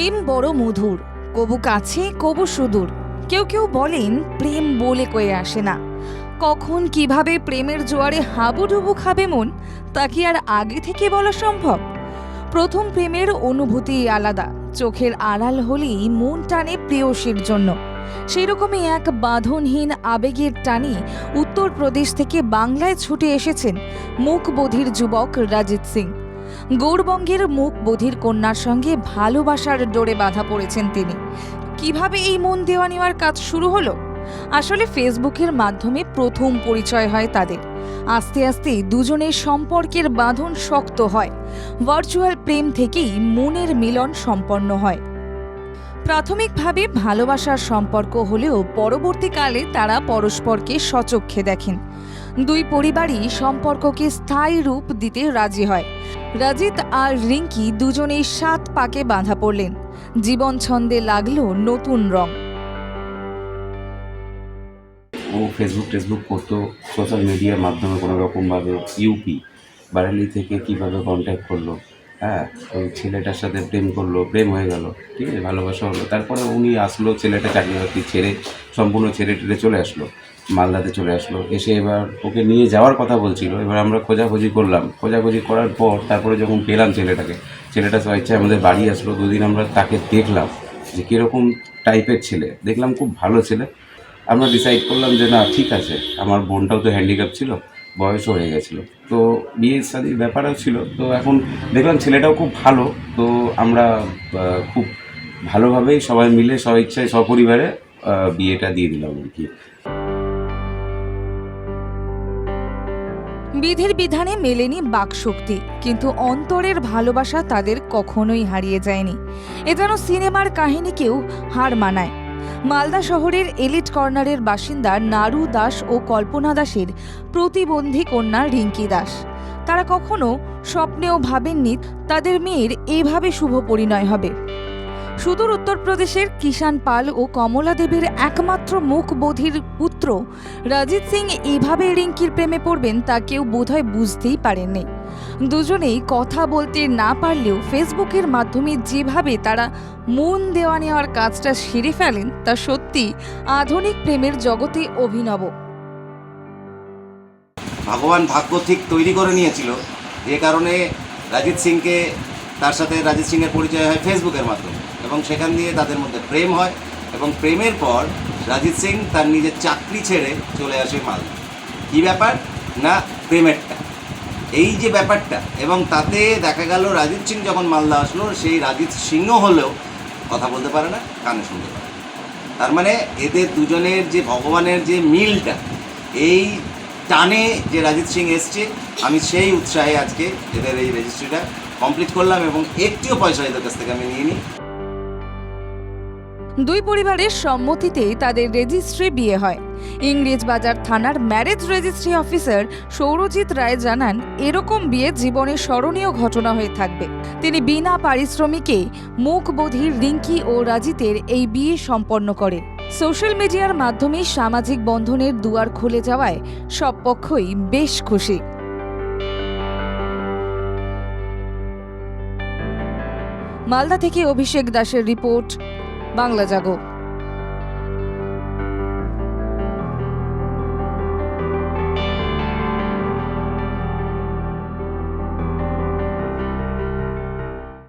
প্রেম বড় মধুর, কবু কাছে কবু সুদূর। কেউ কেউ বলেন, প্রেম বলে কয়ে আসে না। কখন কীভাবে প্রেমের জোয়ারে হাবুডুবু খাবে মন, তা কি আর আগে থেকে বলা সম্ভব? প্রথম প্রেমের অনুভূতি আলাদা, চোখের আড়াল হলেই মন টানে প্রেয়সীর জন্য। সেরকমই এক বাঁধনহীন আবেগের টানে উত্তরপ্রদেশ থেকে বাংলায় ছুটে এসেছেন মুখবধির যুবক রাজিত সিং। গৌরবঙ্গের মুখ বধির কন্যার সঙ্গে ভালোবাসার ডোরে বাঁধা পড়েছেন তিনি। কীভাবে এই মন দেওয়া নেওয়ার কাজ শুরু হলো? আসলে ফেসবুকের মাধ্যমে প্রথম পরিচয় হয় তাদের। আস্তে আস্তে দুজনের সম্পর্কের বাঁধন শক্ত হয়। ভার্চুয়াল প্রেম থেকেই মনের মিলন সম্পন্ন হয়। প্রাথমিকভাবে ভালোবাসার সম্পর্ক হলেও পরবর্তীকালে তারা পরস্পরকে সচক্ষে দেখেন। দুই পরিবারই সম্পর্ককে স্থায়ী রূপ দিতে রাজি হয়। রাজিত আর রিঙ্কি দুজনেই সাত পাকে বাঁধা পড়লেন। জীবন ছন্দে লাগল নতুন রং। ও ফেসবুক টেসবুক করতো সোশ্যাল মিডিয়ার মাধ্যমে কোনো রকমভাবে ইউপি বারেলি থেকে কীভাবে কন্ট্যাক্ট করল হ্যাঁ? ওই ছেলেটার সাথে প্রেম করল, প্রেম হয়ে গেল, ঠিক আছে? ভালোবাসা হলো। তারপরে উনি আসলো ছেলেটা চাকরি বাকরি ছেড়ে, সম্পূর্ণ ছেড়ে টেড়ে চলে আসলো। মালদাতে চলে আসলো। এসে এবার ওকে নিয়ে যাওয়ার কথা বলছিল। এবার আমরা খোঁজাখুঁজি করলাম। খোঁজাখুঁজি করার পর তারপরে যখন পেলাম ছেলেটাকে, ছেলেটা স্বেচ্ছায় আমাদের বাড়ি আসলো। দুদিন আমরা তাকে দেখলাম যে কীরকম টাইপের ছেলে। দেখলাম খুব ভালো ছেলে। আমরা ডিসাইড করলাম যে, না, ঠিক আছে। আমার বোনটাও তো হ্যান্ডিক্যাপ ছিল, বয়সও হয়ে গেছিল। তো বিয়ের শাদির ব্যাপারও ছিল। তো এখন দেখলাম ছেলেটাও খুব ভালো। তো আমরা খুব ভালোভাবেই সবাই মিলে স্বইচ্ছায় সপরিবারে বিয়েটা দিয়ে দিলাম আর কি। বিধির বিধানে মেলেনি বাকশক্তি, কিন্তু অন্তরের ভালোবাসা তাদের কখনোই হারিয়ে যায়নি। এ যেন সিনেমার কাহিনীকেও হার মানায়। মালদা শহরের এলিট কর্নারের বাসিন্দা নারু দাস ও কল্পনা দাসের প্রতিবন্ধী কন্যা রিঙ্কি দাস। তারা কখনো স্বপ্নেও ভাবেননি তাদের মেয়ের এভাবে শুভ পরিণয় হবে। সুদূর উত্তরপ্রদেশের কিষান পাল ও কমলা দেবীর একমাত্র মুখ বধির পুত্র। রাজিত সিং এভাবে রিঙ্কির প্রেমে পড়বেন তা কেউ বোধহয় বুঝতেই পারেননি। দুজনেই কথা বলতে না পারলেও ফেসবুকের মাধ্যমে যেভাবে তারা মন দেওয়া নেওয়ার কাজটা সেরে ফেলেন, তা সত্যি আধুনিক প্রেমের জগতে অভিনব। ভগবান ভাগ্য ঠিক তৈরি করে নিয়েছিল। যে কারণে রাজিত সিংকে তার সাথে রাজিত সিংয়ের পরিচয় হয় ফেসবুকের মাধ্যমে। এবং সেখান দিয়ে তাদের মধ্যে প্রেম হয় এবং প্রেমের পর রাজিত সিং তার নিজের চাকরি ছেড়ে চলে আসে মালদা কী ব্যাপার? না, প্রেমেরটা। এই যে ব্যাপারটা, এবং তাতে দেখা গেল রাজিত সিং যখন মালদা আসলো, সেই রাজিত সিংও হলেও কথা বলতে পারে না, কানে শুনতে পারে তার মানে এদের দুজনের যে ভগবানের যে মিলটা, এই টানে যে রাজিত সিং এসছে, আমি সেই উৎসাহে আজকে এদের এই রেজিস্ট্রিটা কমপ্লিট করলাম এবং একটিও পয়সা এদের কাছ থেকে আমি নিয়ে দুই পরিবারের সম্মতিতেই তাদের রেজিস্ট্রি বিয়ে হয়। ইংরেজবাজার থানার marriage registry officer Sourajit Roy জানান, এরকম বিয়ে জীবনে স্মরণীয় ঘটনা হয়ে থাকবে। তিনি বিনা পারিশ্রমিকে মুখ বধির রিঙ্কি ও রাজিতের এই বিয়ে সম্পন্ন করে সোশ্যাল মিডিয়ার মাধ্যমে সামাজিক বন্ধনের দুয়ার খুলে যাওয়ায় সব পক্ষই বেশ খুশি। মালদা থেকে অভিষেক দাসের রিপোর্ট বাংলা জাগো।